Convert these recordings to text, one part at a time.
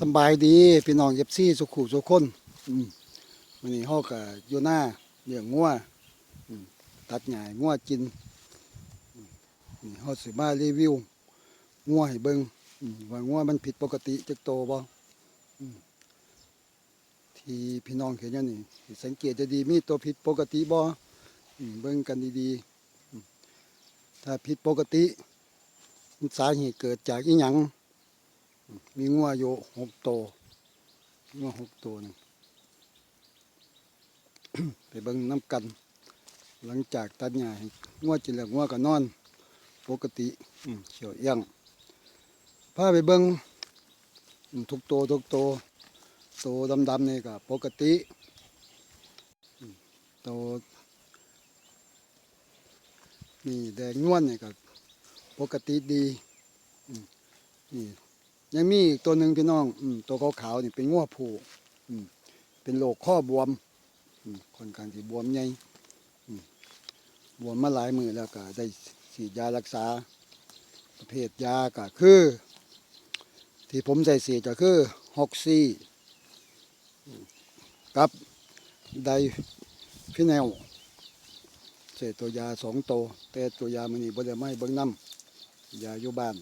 สบายดีพี่น้องเอฟซีสุขุสุขคนอืมวันนี้เฮาก็อยู่หน้าเลี้ยงงัวตัดหญ้าให้งัวกินนี่เฮาสิมารีวิวงัวให้เบิงว่างัวมันผิดปกติจักโตบ่อืมที่พี่น้องเห็นอยู่นี่สังเกตจะดีมีตัวผิดปกติบ่อืมเบิ่งกันดีๆถ้าผิดปกติสาเหตุเกิดจากอีหยัง มีงัวอยู่หกตัวงัวหกตัวหนึงไปเบิ่งน้ำกัน หลังจากตัดหญ้างัวกินแล้วงัวก็นอน ปกติเขียวเอี้ยงพาไปเบิ่งทุกตัวทุกตัวตัวดำๆนี่ก็ปกติตัวนี่แดงนวลนี่ก็ปกติดีนี่ ยังมีอีกตัวหนึ่งพี่น้องอืมตัวขาวๆนี่เป็นงัวผูอืมเป็นโรคข้อบวมอืมค่อนข้างที่บวมใหญ่อืมบวมมาหลายมือแล้วก็ได้ฉีดยารักษา ประเภทยาก็คือ ที่ผมใส่ฉีดก็คือฮอกซี่กับไดฟิแนลใส่ตัวยาสองตัวแต่ตัวยามันนี่บ่ได้ไม่เบิ่งน้ำยาอยู่บ้าน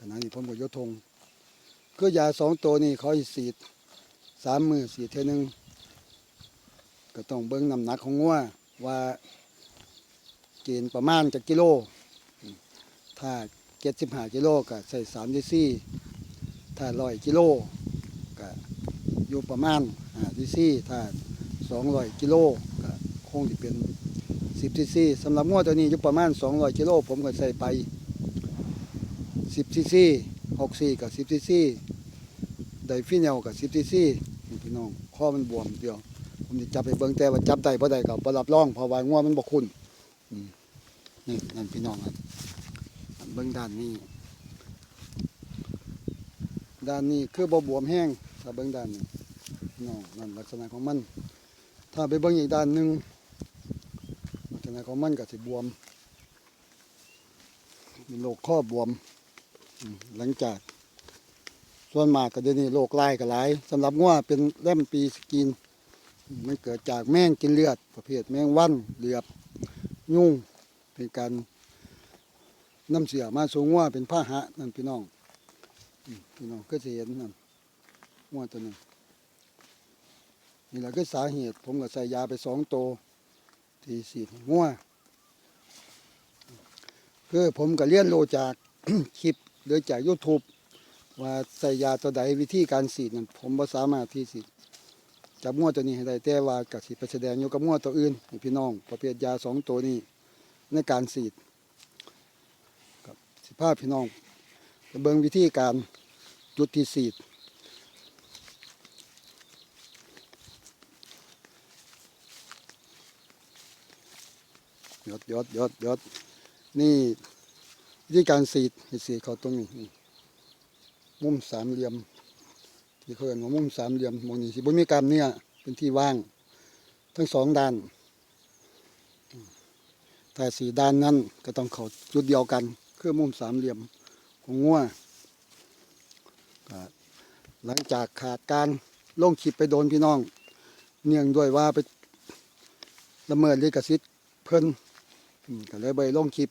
ขณะนี้ผมก็ยกธงคือยาสองตัวนี่เขาสีดสามมือสีดเท่นึงก็ต้องเบิ้งน้ำหนักของงัวว่าเกณฑ์ประมาณจากกิโล ถ้าเจ็ดสิบห้ากิโลก็ใส่สามดีซี่ถ้าร้อยกิโลก็อยู่ประมาณห้าดีซี่ถ้าสองร้อยกิโลก็คงจะเป็นสิบดีซี่สำหรับงัวตัวนี้อยู่ประมาณสองร้อยกิโลผมก็ใส่ไป สิบซีซีหกซีกับสิบซีซีไดฟิเนลกับสิบซีซีนี่พี่น้องข้อมันบวมเดียว ผมจะจับไปเบิ่งแต่ว่าจับได้บ่ได้ก็บ่รับรองเพราะว่างัวมันบ่คุ้นนี่นั่นพี่น้องครับเบิ่งด้านนี้ ด้านนี้คือบ่บวมแห้งถ้าเบิ่งด้านนี้น้องนั่นลักษณะของมัน ถ้าไปเบิ่งอีกด้านหนึ่งลักษณะของมันก็สิบวมมีโรคข้อบวม หลังจาก ส่วนมากก็เดี๋ยวนี้โรคไล่ก็หลายสำหรับงัวเป็นแรมปีสกิน มันเกิดจากแมงกินเลือด ประเภทแมงวันเหลือบยุ่งเป็นการน้ำเสียมาสู่งัวเป็นพาหะนั่นพี่น้องพี่น้องก็จะเห็นนั่นงัวตัวนึงนี่แหละคือสาเหตุ ผมก็ใส่ยาไปสองโตที่สีดให้งัวคือผมก็เรียนรู้จากคลิป หรือจาก YouTube ว่าใส่ยาตัวใดวิธีการฉีดนั้นผมบ่สามารถที่สิจับงัวตัวนี้ให้ได้แต่ว่ากับสิไปแสดงอยู่กับงัวตัวอื่นให้พี่น้องประเภทยาสองตัวนี้ในการฉีดกับสิพาพี่น้องเบิ่งวิธีการจุดที่ฉีดยดยดยดยดนี่ วิธีการสีดให้สีดเขาตรงนี้มุมสามเหลี่ยม ที่เขาเรียกว่ามุมสามเหลี่ยมมองนี้สิบ่มีกรรมเนี่ยเป็นที่ว่าง ทั้งสองด้านแต่สีด้านนั้นก็ต้องเขาจุดเดียวกัน คือมุมสามเหลี่ยมของงัวหลังจากขาดการลงคลิปไปโดนพี่น้อง เนื่องด้วยว่าไปละเมิดลิขสิทธิ์เพิ่นก็เลยไปลงคลิป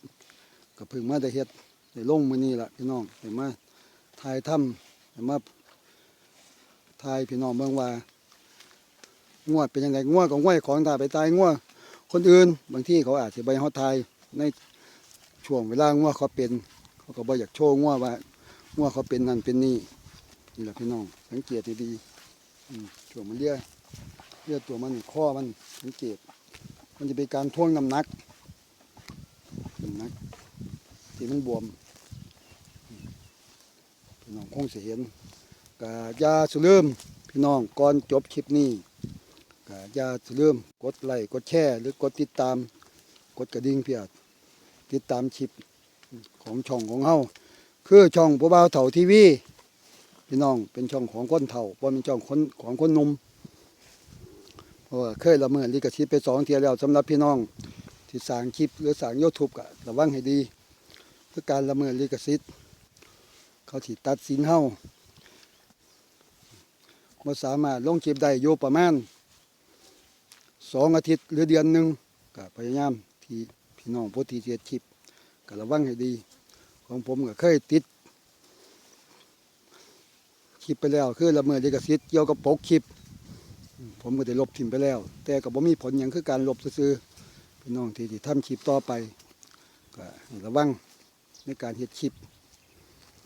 ก็เพิ่งมาได้เฮ็ดได้ลงมือนี้ล่ะพี่น้องได้มาถ่ายทำได้มาถ่ายพี่น้องเบิ่งว่างวดเป็นยังไงงวดของงวของถ้าไปตายงวดคนอื่น บางที่เขาอาจสิไปฮาถ่ายในช่วงเวลางวดเขาเป็น เขาก็บ่อยากโชว์งวดว่างวดเขาเป็นนั่นเป็นนี่นี่แหละพี่น้อง สังเกตดีๆช่วงมันเลี้ยเลี้ยตัวมันข้อมันสังเกต มันจะเป็นการท่วงน้ำหนักน้ำหนัก ที่มันบวมพี่น้องคงเสิเห็นกะยาสุลืมพี่น้องก่อนจบคลิปนี้กะยาสุลืมกดไลค์กดแชร์หรือกดติดตามกดกระดิ่งเพื่อติดตามคลิปของช่องของเฮาคือช่องผู้บ่าวเถ่าทีวีพี่น้องเป็นช่องของคนเถ่าบ่เป็นช่องคนของคนนมเพราะว่าเคยละเมิดลิขสิทธิ์ไปสองเทียแล้วสำหรับพี่น้องที่สร้างคลิปหรือสร้างยูทูบก็ระวังให้ดี คือการละเมิดลิขสิทธิ์เขาสิตัดสินเฮาบ่สามารถลงคลิปได้อยู่ประมาณสองอาทิตย์หรือเดือนหนึ่งก็พยายามที่พี่น้องผู้ที่เสียคลิปก็ระวังให้ดี ของผมก็เคยติดคลิปไปแล้วคือละเมิดลิขสิทธิ์เกี่ยวกับปกคลิป ผมก็ได้ลบทิ้งไปแล้ว แต่ก็บ่มีผลหยังคือการลบซื่อพี่น้องที่ที่ทำคลิปต่อไปก็ระวัง ในการเฮ็ดคลิป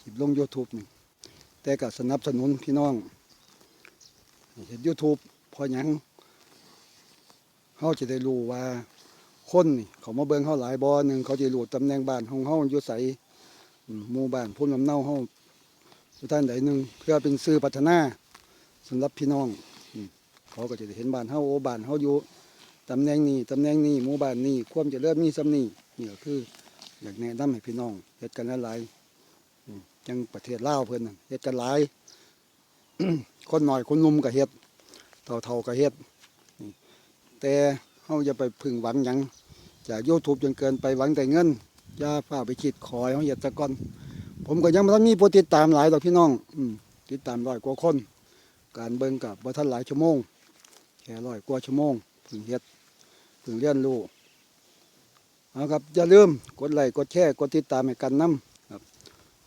คลิปลง YouTube นี่แต่ก็สนับสนุนพี่น้องให้เฮ็ด YouTube พอหยังเฮาจะได้รู้ว่าคนนี่เขามาเบิ่งเฮาหลายบ่หนึ่งเขาจะรู้ตำแหน่งบ้านของเฮาอยู่ไสหมู่บ้านพุ่นลำเนาเฮาอยู่ท่านใดหนึ่งเพื่อเป็นสื่อพัฒนาสำหรับพี่น้องเขาก็จะได้เห็นบ้านเฮาโอ้บ้านเฮาอยู่ตำแหน่งนี้ตำแหน่งนี้หมู่บ้านนี้ความเริญมีส่ำนี้นี่ก็คือ อยากแนะนำให้พี่น้องเฮ็ดกันหลายๆจังประเทศลาวเพิ่นน่ะเฮ็ดกันหลาย คนหน้อยคนนุ่มก็เฮ็ดเฒ่าๆก็เฮ็ดแต่เฮาอย่าไปพึ่งหวังหยังจากยูทูบจนเกินไปหวังแต่เงินอย่าฝ้าไปคิดขอให้เขาเหยียดตะก่อนผมก็ยังไม่ทันมีผู้ติดตามหลายดอกพี่น้องอืติดตามร้อยกว่าคน การเบิ่งกับบ่ทันหลายชั่วโมงแค่ร้อยกว่าชั่วโมงเพิ่งเฮ็ดเพิ่งเรียนรู้ เอาครับอย่าลืมกดไลค์กดแชร์กดติดตามให้กันนํครับ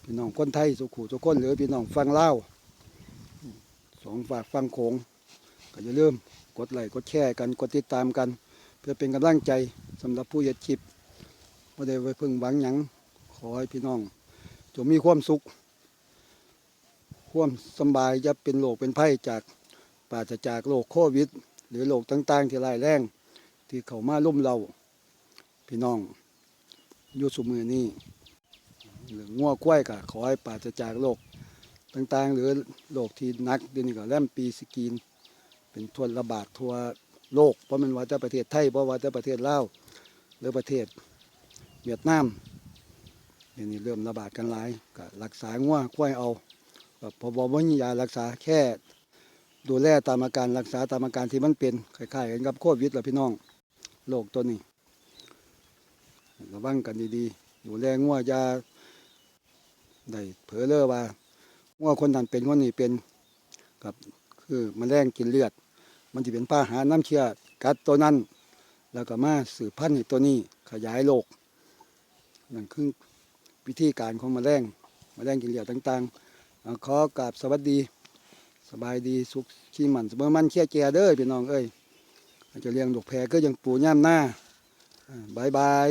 พี่น้องคนไทยสุขุทุกคนหรือพี่น้องฟังเล่าสองฝากฟังโขงก็อย่าลืมกดไลค์กดแชร์กันกดติดตามกัน เพื่อเป็นกำลังใจสำหรับผู้เฮ็ดคลิปบ่ได้ไว้พึ่งหวังหยังขอให้พี่น้องจงมีความสุข ความสบายจะเป็นโรคเป็นภัยจากปราศจากโรคโควิด หรือโรคต่างๆ ที่ร้ายแรงที่เขามาลุ่มเรา พี่น้องยู่สุมือนี้หรืองัวกล้วยก็ขอให้ปราศจากโรคต่างๆ หรือโรคที่นักเดี๋ยวนี้ก็แลมปีสกีน เป็นทั่วระบาดทั่วโลกเพราะมันว่าแต่ประเทศไทยเพราะว่าแต่ประเทศลาวหรือประเทศเวียดนามเดี๋ยวนี้เริ่มระบาดกันหลายก็รักษางัวควยเอาพอบอกว่ามียารักษาแค่ดูแลตามอาการรักษาตามอาการที่มันเป็นคล้ายๆกันกับโควิดแหละพี่น้องโรคตัวนี้ ระวังกันดีๆ ดูแลงัวยาได้เผลอเลอว่างัวคนนั้นเป็นคนนี้เป็นกับคือมแมลงกินเลือด มันจะเป็นพาหาน้ำเชื้อกัดตัวนั้น แล้วก็มาสืบพันธุ์ตัวนี้ขยายโรคนั่นคือวิธีการของแมลงแมลงกินเหลี่ยวต่างๆ ขอกราบสวัสดี สบายดีสุขชีมันเสมอมันเชี่ยแก่เด้อพี่น้องเอ้ยจะเลี้ยงลูกแพรก็ยังปูย่ามหน้าบายบาย